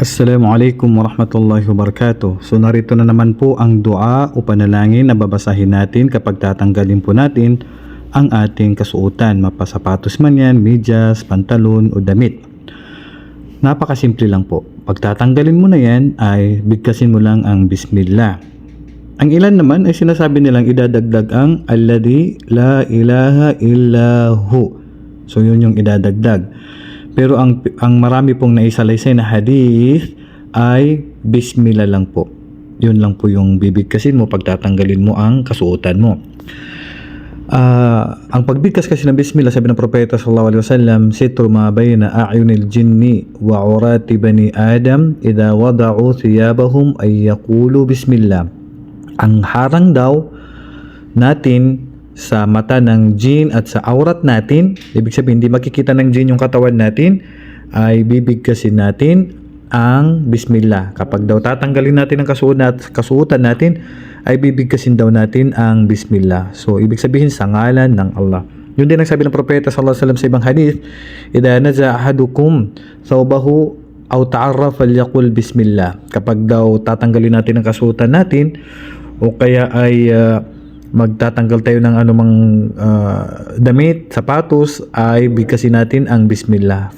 Assalamualaikum warahmatullahi wabarakatuh. So narito na naman po ang dua o panalangin na babasahin natin kapag tatanggalin po natin ang ating kasuotan. Mapasapatos man yan, medyas, pantalon o damit. Napakasimple lang po. Pag tatanggalin mo na yan ay bigkasin mo lang ang Bismillah. Ang ilan naman ay sinasabi nilang idadagdag ang Alladhi la ilaha illahu. So yun yung idadagdag. Pero ang ang marami pong naisalaysay na hadith ay Bismillah lang po. Yun lang po yung bibigkasin mo pag tatanggalin mo ang kasuotan mo. Ah, ang pagbigkas kasi ng Bismillah sabi ng propeta sallallahu alaihi wasallam sitru ma bayna a'yunil jinni wa urati bani adam idha wada'u thiyabahum ay yaqulu Bismillah ang harang daw natin sa mata ng jin at sa aurat natin, ibig sabihin hindi makikita ng jin yung katawan natin, ay bibigkasin natin ang bismillah. Kapag daw tatanggalin natin ang kasuot kasuotan natin, ay bibigkasin daw natin ang bismillah. So, ibig sabihin sa ngalan ng Allah. Yun din ang sabi ng propeta sallallahu alaihi wasallam sa ibang hadith, "Idza naza ahadukum thawbahu aw ta'arraf falyaqul bismillah." Kapag daw tatanggalin natin ang kasuotan natin o kaya ay ah, magtatanggal tayo ng anumang ah, damit, sapatos ay bigkasin natin ang bismillah.